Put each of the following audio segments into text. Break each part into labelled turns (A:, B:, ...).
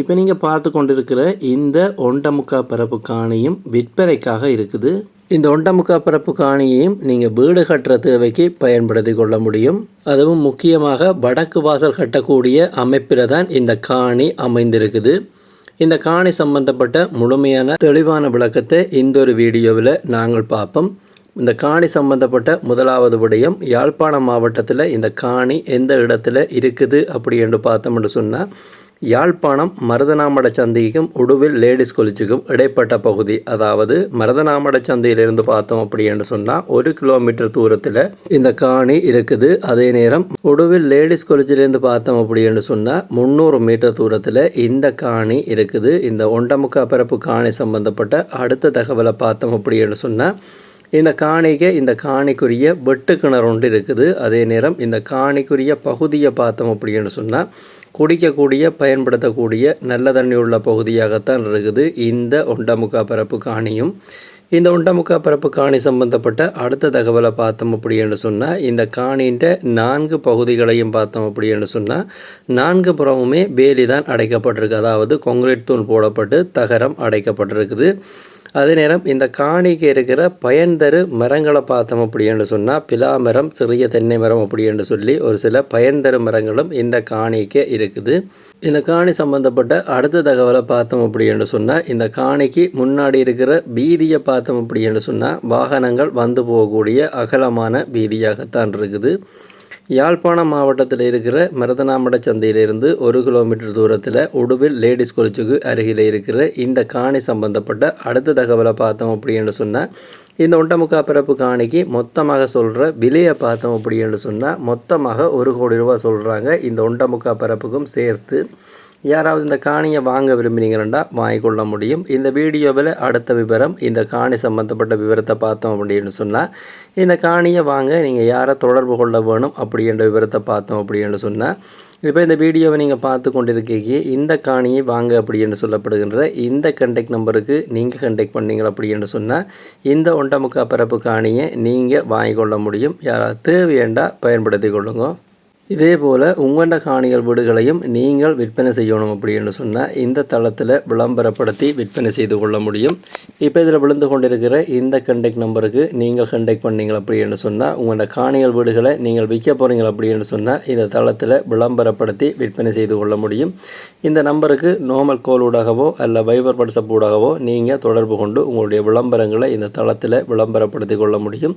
A: இப்போ நீங்கள் பார்த்து கொண்டிருக்கிற இந்த ஒண்டமுக்கா பரப்பு காணியும் விற்பனைக்காக இருக்குது. இந்த ஒண்டமுக்கா பரப்பு காணியையும் நீங்கள் வீடு கட்டுற தேவைக்கு பயன்படுத்தி கொள்ள முடியும். அதுவும் முக்கியமாக வடக்கு வாசல் கட்டக்கூடிய அமைப்பில் தான் இந்த காணி அமைந்திருக்குது. இந்த காணி சம்பந்தப்பட்ட முழுமையான தெளிவான விளக்கத்தை இந்த ஒரு வீடியோவில் நாங்கள் பார்ப்போம். இந்த காணி சம்பந்தப்பட்ட முதலாவது விடயம் யாழ்ப்பாணம் மாவட்டத்தில் இந்த காணி எந்த இடத்துல இருக்குது அப்படி என்று பார்த்தோம்னு சொன்னால் யாழ்ப்பாணம் மருதநாமட சந்தைக்கும் உடுவில் லேடிஸ் கொலிச்சுக்கும் இடைப்பட்ட பகுதி. அதாவது மருதநாமட சந்தையிலிருந்து பார்த்தோம் அப்படின்னு சொன்னால் ஒரு கிலோமீட்டர் தூரத்தில் இந்த காணி இருக்குது. அதே நேரம் உடுவில் லேடிஸ் கொலிச்சிலேருந்து பார்த்தோம் அப்படின்னு சொன்னால் முந்நூறு மீட்டர் தூரத்தில் இந்த காணி இருக்குது. இந்த ஒண்டமுக்கா பரப்பு காணி சம்பந்தப்பட்ட அடுத்த தகவலை பார்த்தோம் அப்படின்னு சொன்னால் இந்த காணிக்கு இந்த காணிக்குரிய வெட்டு கிணறு ஒன்று இருக்குது. அதே நேரம் இந்த காணிக்குரிய பகுதியை பார்த்தோம் அப்படின்னு சொன்னால் குடிக்கக்கூடிய பயன்படுத்தக்கூடிய நல்ல தண்ணி உள்ள பகுதியாகத்தான் இருக்குது இந்த ஒண்டமுக்கா பரப்பு காணியும். இந்த ஒண்டமுக்கா பரப்பு காணி சம்பந்தப்பட்ட அடுத்த தகவலை பார்த்தோம் அப்படின்னு சொன்னால் இந்த காணின்ற நான்கு பகுதிகளையும் பார்த்தோம் அப்படின்னு சொன்னால் நான்கு புறமுமே வேலி தான் அடைக்கப்பட்டிருக்கு. அதாவது கொங்கிரீட் தூள் போடப்பட்டு தகரம் அடைக்கப்பட்டிருக்குது. அதே நேரம் இந்த காணிக்கு இருக்கிற பயன்தரு மரங்களை பார்த்தோம் அப்படின்னு சொன்னால் பிலா மரம் சிறிய தென்னை மரம் அப்படின்னு சொல்லி ஒரு சில பயன்தரு மரங்களும் இந்த காணிக்கு இருக்குது. இந்த காணி சம்பந்தப்பட்ட அடுத்த தகவலை பார்த்தோம் அப்படின்னு சொன்னால் இந்த காணிக்கு முன்னாடி இருக்கிற பீதியை பார்த்தோம் அப்படின்னு சொன்னால் வாகனங்கள் வந்து போகக்கூடிய அகலமான பீதியாகத்தான் இருக்குது. யாழ்ப்பாணம் மாவட்டத்தில் இருக்கிற மருதனாமட சந்தையிலிருந்து ஒரு கிலோமீட்டர் தூரத்தில் உடுவில் லேடிஸ் கொலிச்சுக்கு அருகில் இருக்கிற இந்த காணி சம்பந்தப்பட்ட அடுத்த தகவலை பார்த்தோம் அப்படின்னு சொன்னால் இந்த ஒட்டமுக்கா பிறப்பு காணிக்கு மொத்தமாக சொல்கிற விலையை பார்த்தோம் அப்படின்னு சொன்னால் மொத்தமாக ஒரு கோடி ரூபா சொல்கிறாங்க இந்த ஒண்டமுக்கா பிறப்புக்கும் சேர்த்து. யாராவது இந்த காணியை வாங்க விரும்பினீங்கன்னா வாங்கிக்கொள்ள முடியும். இந்த வீடியோவில் அடுத்த விவரம் இந்த காணி சம்மந்தப்பட்ட விவரத்தை பார்த்தோம் அப்படின்னு சொன்னால் இந்த காணியை வாங்க நீங்கள் யாரை தொடர்பு கொள்ள வேணும் அப்படின்ற விவரத்தை பார்த்தோம் அப்படின்னு சொன்னால் இப்போ இந்த வீடியோவை நீங்கள் பார்த்து கொண்டிருக்கீங்க இந்த காணியை வாங்க அப்படின்னு சொல்லப்படுகின்ற இந்த கண்டெக்ட் நம்பருக்கு நீங்கள் கண்டெக்ட் பண்ணீங்க அப்படின்னு சொன்னால் இந்த ஒண்டமுக்கா பரப்பு காணியை நீங்கள் வாங்கிக்கொள்ள முடியும். யாராவது தேவையண்டா பயன்படுத்தி கொள்ளுங்க. இதே போல் உங்களோட காணிகள் வீடுகளையும் நீங்கள் விற்பனை செய்யணும் அப்படின்னு சொன்னால் இந்த தளத்தில் விளம்பரப்படுத்தி விற்பனை செய்து கொள்ள முடியும். இப்போ இதில் விழுந்து கொண்டிருக்கிற இந்த கண்டெக்ட் நம்பருக்கு நீங்கள் கண்டெக்ட் பண்ணீங்க அப்படின்னு சொன்னால் உங்களோட காணிகள் வீடுகளை நீங்கள் விற்க போகிறீங்க அப்படின்னு சொன்னால் இந்த தளத்தில் விளம்பரப்படுத்தி விற்பனை செய்து கொள்ள முடியும். இந்த நம்பருக்கு நார்மல் கோலூடாகவோ அல்ல வைபர் வாட்ஸ்அப் ஊடாகவோ நீங்கள் தொடர்பு கொண்டு உங்களுடைய விளம்பரங்களை இந்த தளத்தில் விளம்பரப்படுத்தி கொள்ள முடியும்.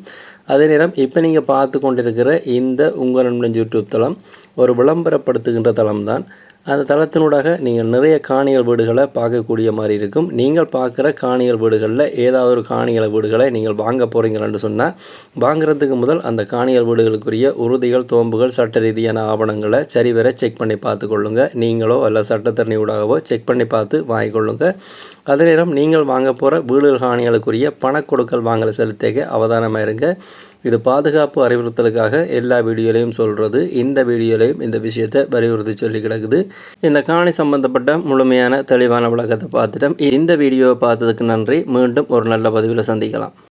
A: அதே நேரம் இப்போ நீங்கள் பார்த்து கொண்டிருக்கிற இந்த உங்கள் நண்பன் யூடியூப் தளம் ஒரு விளம்பரப்படுத்துகின்ற தளம்தான். அந்த தளத்தினூடாக நீங்கள் நிறைய காணிகள் வீடுகளை பார்க்கக்கூடிய மாதிரி இருக்கும். நீங்கள் பார்க்குற காணிகள் வீடுகளில் ஏதாவது ஒரு காணிகள் வீடுகளை நீங்கள் வாங்க போகிறீங்கன்னு சொன்னால் வாங்குறதுக்கு முதல் அந்த காணிகள் வீடுகளுக்குரிய உறுதிகள் தோம்புகள் சட்ட ரீதியான ஆவணங்களை சரிவர செக் பண்ணி பார்த்துக்கொள்ளுங்கள் நீங்களோ அல்ல சட்டத்தரணி ஊடாகவோ செக் பண்ணி பார்த்து வாங்கிக்கொள்ளுங்கள் அதிலிடம் நீங்கள் வாங்க போகிற வீடுகள் காணிகளுக்குரிய பணக்கொடுக்கல் வாங்கலை செலுத்தக அவதானமாக இருங்க. இது பாதுகாப்பு அறிவுறுத்தலுக்காக எல்லா வீடியோலையும் சொல்கிறது இந்த வீடியோலையும் இந்த விஷயத்தை வலியுறுத்தி சொல்லி கிடக்குது. இந்த காணி சம்பந்தப்பட்ட முழுமையான தெளிவான விளக்கத்தை பார்த்துட்டோம். இந்த வீடியோவை பார்த்ததுக்கு நன்றி. மீண்டும் ஒரு நல்ல பதிவில் சந்திக்கலாம்.